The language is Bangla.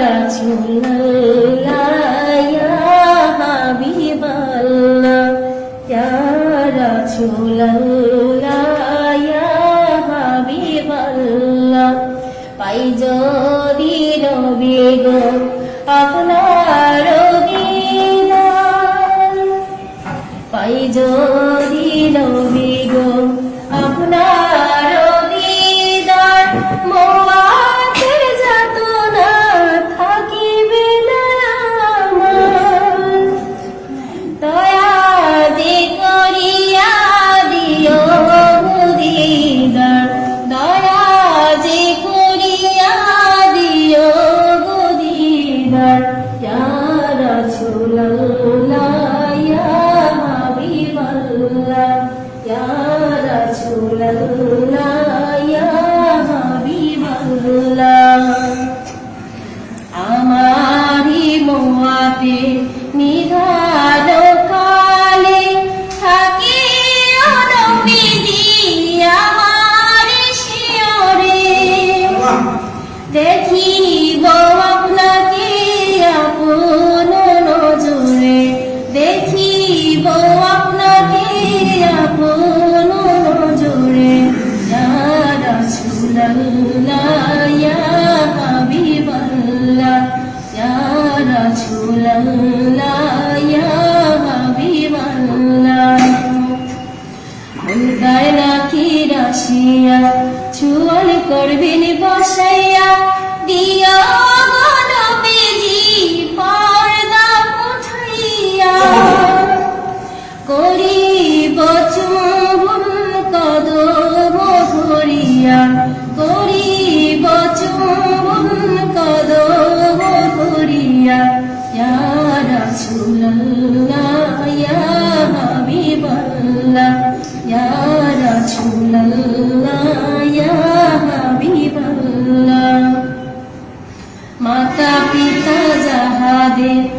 রাসূলুল্লাহ ইয়া হাবিবাল্লাহ পাই যদি নবী গো আপনার দিদার পাই যদি নবী মোয়াতে নিধান কালে থাকি আমার শিওরে দেখিব রাশিয়া চুয়াল করবেন বসাইয়া দিয়া করিব চুম্বন কদম ধরিয়া করিব চুম্বন কদম ধরিয়া ইয়া রাসূলুল্লাহ, ইয়া হাবিবাল্লাহ ইয়া রাসূলুল্লাহ। মাতা পিতা যাহাদের